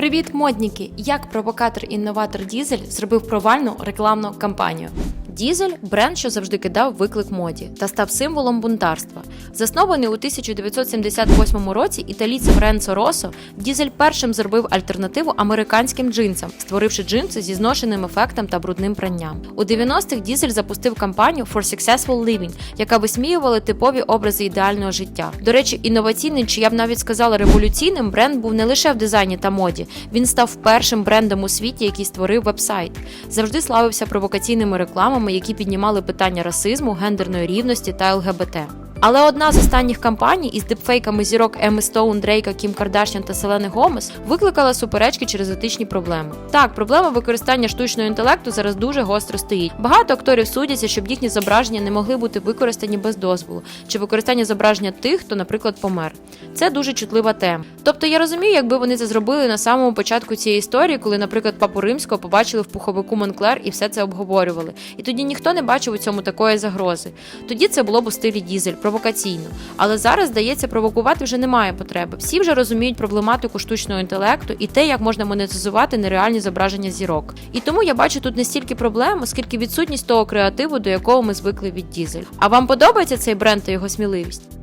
Привіт, модніки! Як провокатор-інноватор Дізель зробив провальну рекламну кампанію? Дізель бренд, що завжди кидав виклик моді та став символом бунтарства. Заснований у 1978 році італійцем Ренцо Росо, Дізель першим зробив альтернативу американським джинсам, створивши джинси зі зношеним ефектом та брудним пранням. У 90-х Дізель запустив кампанію For Successful Living, яка висміювала типові образи ідеального життя. До речі, інноваційний, чи я б навіть сказала революційним, бренд був не лише в дизайні та моді. Він став першим брендом у світі, який створив вебсайт. Завжди славився провокаційними рекламами, які піднімали питання расизму, гендерної рівності та ЛГБТ. Але одна з останніх кампаній із дипфейками зірок Еми Стоун, Дрейка, Кім Кардашян та Селени Гомес викликала суперечки через етичні проблеми. Так, проблема використання штучного інтелекту зараз дуже гостро стоїть. Багато акторів судяться, щоб їхні зображення не могли бути використані без дозволу, чи використання зображення тих, хто, наприклад, помер. Це дуже чутлива тема. Тобто я розумію, якби вони це зробили на самому початку цієї історії, коли, наприклад, папу римського побачили в пуховику Монклер і все це обговорювали. І тоді ніхто не бачив у цьому такої загрози. Тоді це було б у стилі дізель, провокаційно. Але зараз, здається, провокувати вже немає потреби. Всі вже розуміють проблематику штучного інтелекту і те, як можна монетизувати нереальні зображення зірок. І тому я бачу тут не стільки проблем, оскільки відсутність того креативу, до якого ми звикли від дізель. А вам подобається цей бренд та його сміливість?